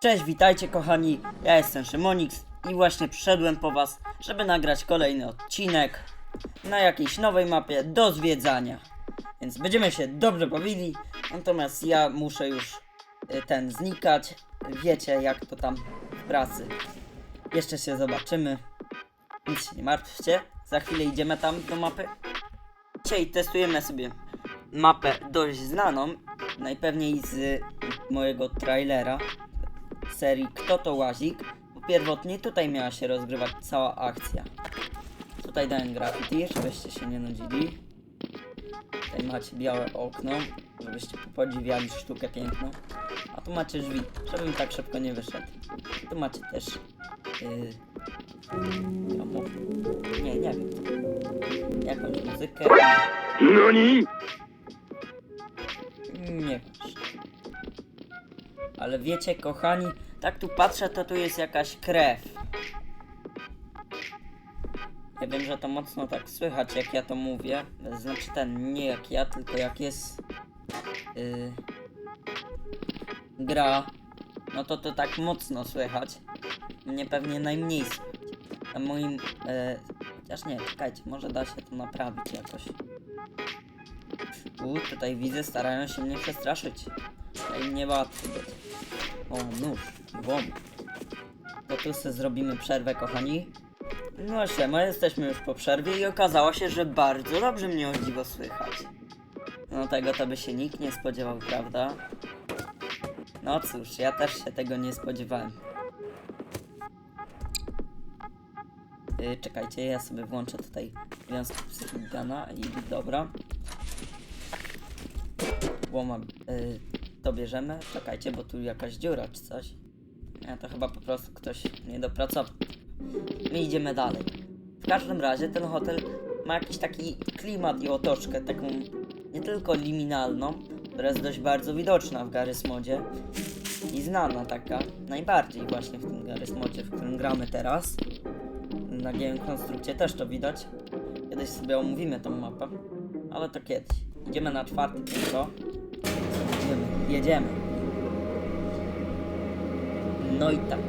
Cześć, witajcie kochani, ja jestem Szymonix i właśnie przyszedłem po was, żeby nagrać kolejny odcinek na jakiejś nowej mapie do zwiedzania. Więc będziemy się dobrze bawili, natomiast ja muszę już y, ten znikać. Wiecie jak to tam w pracy. Jeszcze się zobaczymy. Nic się nie martwcie, za chwilę idziemy tam do mapy. Dzisiaj testujemy sobie mapę dość znaną, najpewniej z mojego trailera serii Kto to Łazik, bo pierwotnie tutaj miała się rozgrywać cała akcja. Tutaj dałem graffiti, żebyście się nie nudzili. Tutaj macie białe okno, żebyście podziwiali sztukę piękną. A tu macie drzwi, żebym tak szybko nie wyszedł. Tu macie też... Yy, nie, nie wiem. Jakąś muzykę. 何 Nie Ale wiecie, kochani, tak tu patrzę, to tu jest jakaś krew. Ja wiem, że to mocno tak słychać, jak ja to mówię. Znaczy ten, nie jak ja, tylko jak jest yy, gra, no to to tak mocno słychać. Mnie pewnie najmniej słychać. Na moim, yy, chociaż nie, czekajcie, może da się to naprawić jakoś. U, tutaj widzę, starają się mnie przestraszyć. Tutaj nie łatwo być. O, nóż, łom. To tu sobie zrobimy przerwę, kochani. No siema, jesteśmy już po przerwie i okazało się, że bardzo dobrze mnie o dziwo słychać. No tego to by się nikt nie spodziewał, prawda? No cóż, ja też się tego nie spodziewałem. Yy, czekajcie, ja sobie włączę tutaj wiązki Psychigana i dobra. Łoma y, to bierzemy. Czekajcie, bo tu jakaś dziura czy coś. Nie, to chyba po prostu ktoś nie dopracował. My idziemy dalej. W każdym razie ten hotel ma jakiś taki klimat i otoczkę, taką nie tylko liminalną, która jest dość bardzo widoczna w Garry's Modzie i znana taka, najbardziej właśnie w tym Garry's Modzie, w którym gramy teraz. Na Game Konstrukcie też to widać. Kiedyś sobie omówimy tą mapę, ale to kiedyś. Idziemy na czwarte piętro. Jedziemy. No i tak.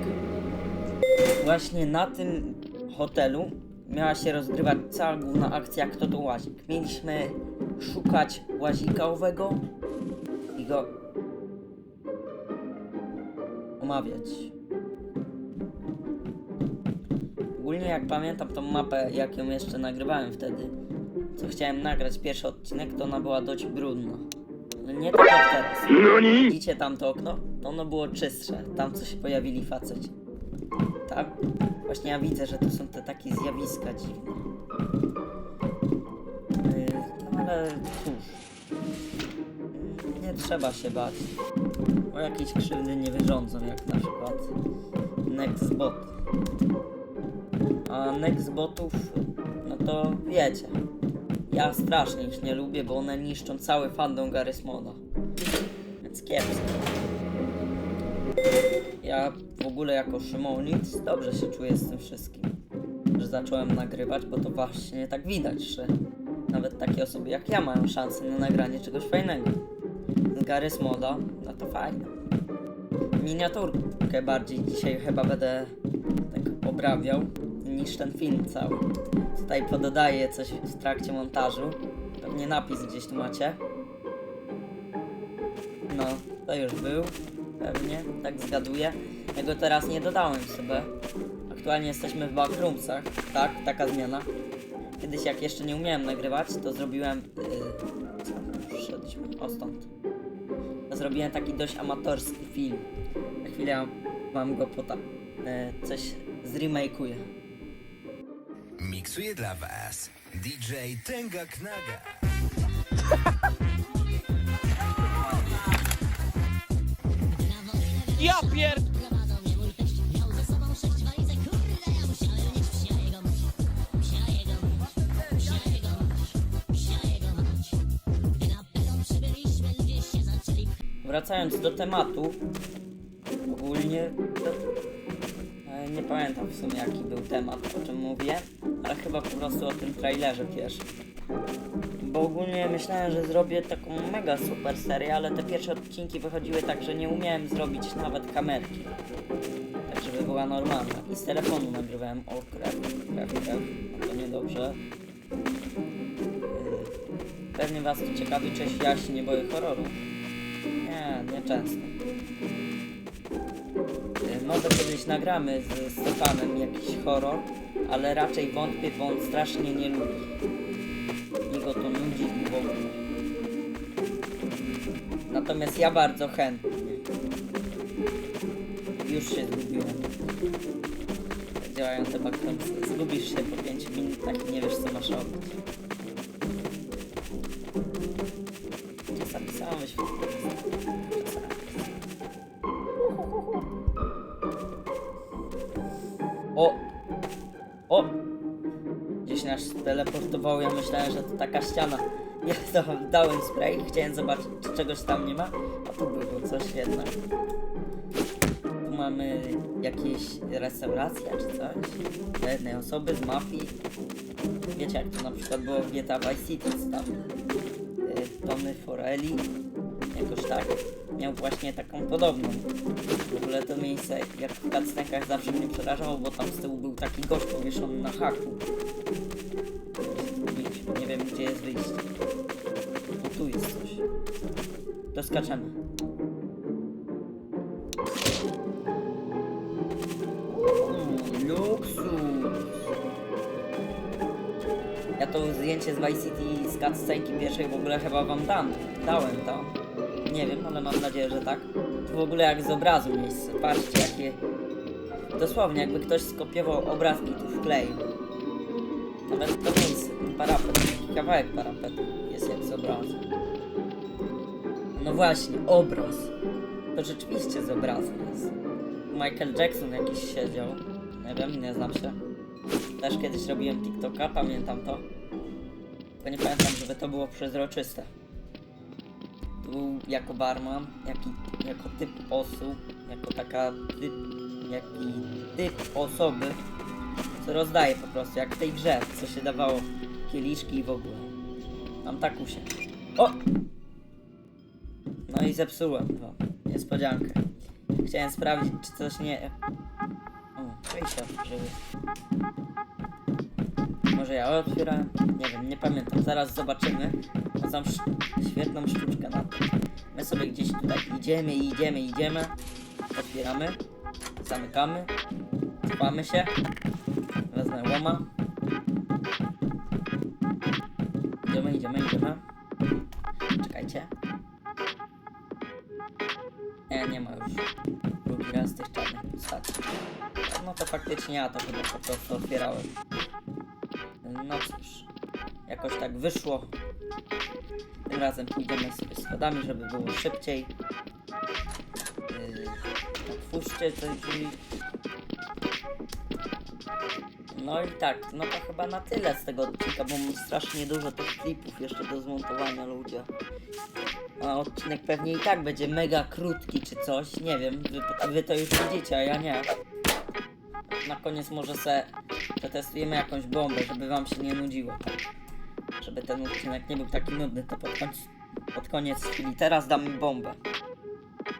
Właśnie na tym hotelu miała się rozgrywać cała główna akcja Kto to łazik. Mieliśmy szukać łazika owego i go omawiać. Ogólnie jak pamiętam tą mapę, jak ją jeszcze nagrywałem wtedy, co chciałem nagrać pierwszy odcinek, to ona była dość brudna. No nie tak jak teraz. 何 Widzicie tam to okno? To ono było czystsze. Tam co się pojawili faceci. Tak? Właśnie ja widzę, że tu są te takie zjawiska dziwne. Yy, no ale cóż. Yy, Nie trzeba się bać. O jakieś krzywdy nie wyrządzą, jak na przykład Nextbot. A Nextbotów, no to wiecie. Ja strasznie ich nie lubię, bo one niszczą cały fandom Garry's Moda. Więc kiepsko. Ja w ogóle jako Szymonix dobrze się czuję z tym wszystkim. Że zacząłem nagrywać, bo to właśnie tak widać, że nawet takie osoby jak ja mają szansę na nagranie czegoś fajnego. Z Garry's Moda, no to fajne. Miniaturkę bardziej dzisiaj chyba będę tak obrabiał niż ten film cały. Tutaj pododaję coś w trakcie montażu. Pewnie napis gdzieś tu macie. No, to już był. Pewnie, tak zgaduję. Ja go teraz nie dodałem sobie. Aktualnie jesteśmy w backroomsach. Tak, taka zmiana. Kiedyś jak jeszcze nie umiałem nagrywać, to zrobiłem... Yy, przyszedliśmy? O, stąd. Zrobiłem taki dość amatorski film. Na chwilę wam go pota... Yy, coś zremake'uję. Miksuje dla Was DJ Tenga Knaga. Ja pierd... Wracając do tematu, ogólnie to, nie pamiętam w sumie jaki był temat, o czym mówię, ale chyba po prostu o tym trailerze pierwszym. Bo ogólnie myślałem, że zrobię taką mega super serię, ale te pierwsze odcinki wychodziły tak, że nie umiałem zrobić nawet kamerki. Tak, żeby była normalna. I z telefonu nagrywałem. O, krew, krew, krew. No to niedobrze. Yy, Pewnie was to ciekawi, czy ja się nie boję horroru. Nie, nie często. Może kiedyś nagramy z Stefanem jakiś horror, ale raczej wątpię, bo on strasznie nie lubi. Jego to nudzi w ogóle. Natomiast ja bardzo chętnie. Już się zgubiłem. Jak działają te backroomsy. Zgubisz się po 5 minutach i nie wiesz co masz robić. Czasami sam wyświetlę. Teleportowało, ja myślałem, że to taka ściana. Ja to dałem spray, chciałem zobaczyć, czy czegoś tam nie ma, a tu było coś jednak. Tu mamy jakieś restauracje czy coś dla jednej osoby z mafii. Wiecie jak to na przykład było w GTA Vice City, tam y, Tony Forelli, jakoś tak, miał właśnie taką podobną. W ogóle to miejsce, jak w cutscenkach zawsze mnie przerażało, bo tam z tyłu był taki gość powieszony na haku. Wiem gdzie jest wyjście. O, tu jest coś. To skaczemy. Mm, luksus. Ja to zdjęcie z Vice City z cutscenki pierwszej w ogóle chyba wam dam. Dałem to. Nie wiem, ale mam nadzieję, że tak. To w ogóle jak z obrazu miejsce. Patrzcie jakie... Dosłownie jakby ktoś skopiował obrazki tu wkleił. Nawet to miejsce, ten parapet, kawałek parapetu jest jak z obrazu. No właśnie, obraz. To rzeczywiście z obrazu jest. Michael Jackson jakiś siedział. Nie wiem, nie znam się. Też kiedyś robiłem TikToka, pamiętam to. Tylko nie pamiętam, żeby to było przezroczyste. Tu jako barman, jaki, jako typ osób, jako taka typ, jaki typ osoby, rozdaje po prostu, jak w tej grze, co się dawało kieliszki i w ogóle. Mam tak usię. O! No i zepsułem wam niespodziankę. Chciałem sprawdzić, czy coś nie... O, przejścia, żeby... Może ja otwierałem? Nie wiem, nie pamiętam. Zaraz zobaczymy. Tam sz- świetną sztuczkę na to. My sobie gdzieś tutaj idziemy, idziemy, idziemy. Otwieramy. Zamykamy. Cofamy się. Wezmę łoma. Idziemy, idziemy, idziemy. Czekajcie. Nie, nie ma już. Drugi raz tych czarnych postaci. No to faktycznie ja to chyba po prostu otwierałem. No cóż, jakoś tak wyszło. Tym razem pójdziemy sobie schodami, żeby było szybciej. Yy, otwórzcie te drzwi. No i tak, no to chyba na tyle z tego odcinka, bo mam strasznie dużo tych klipów jeszcze do zmontowania ludzie. A odcinek pewnie i tak będzie mega krótki czy coś, nie wiem, wy, wy to już widzicie, a ja nie. Na koniec może se przetestujemy jakąś bombę, żeby wam się nie nudziło. Żeby ten odcinek nie był taki nudny, to pod koniec, pod koniec chwili. Teraz damy bombę.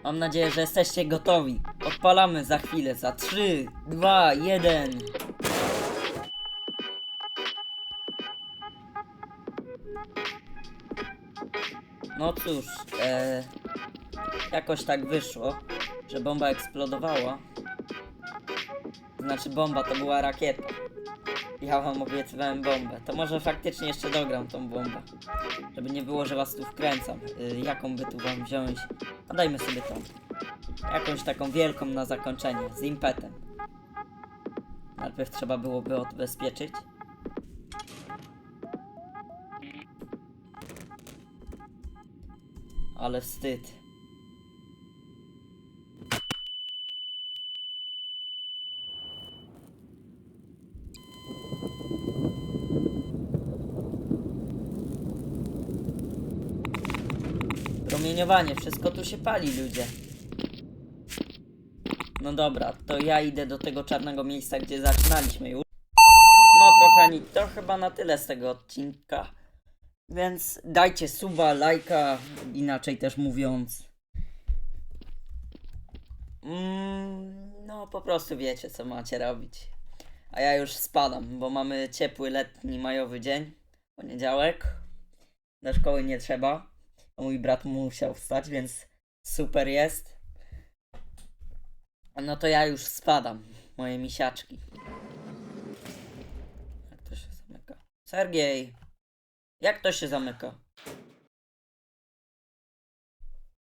Mam nadzieję, że jesteście gotowi. Odpalamy za chwilę, za 3, 2, 1. No cóż, e, jakoś tak wyszło, że bomba eksplodowała. Znaczy bomba to była rakieta. Ja wam obiecywałem bombę. To może faktycznie jeszcze dogram tą bombę. Żeby nie było, że was tu wkręcam. Y, jaką by tu wam wziąć? A dajmy sobie tą. Jakąś taką wielką na zakończenie, z impetem. Najpierw trzeba byłoby odbezpieczyć. Ale wstyd. Promieniowanie, wszystko tu się pali, ludzie. No dobra, to ja idę do tego czarnego miejsca, gdzie zaczynaliśmy już. No kochani, to chyba na tyle z tego odcinka. Więc dajcie suba, lajka, inaczej też mówiąc. Mm, no po prostu wiecie co macie robić. A ja już spadam, bo mamy ciepły letni majowy dzień. Poniedziałek. Do szkoły nie trzeba. Mój brat musiał wstać, więc super jest. No to ja już spadam. Moje misiaczki. Jak to się zamyka? Sergiej! Jak to się zamyka?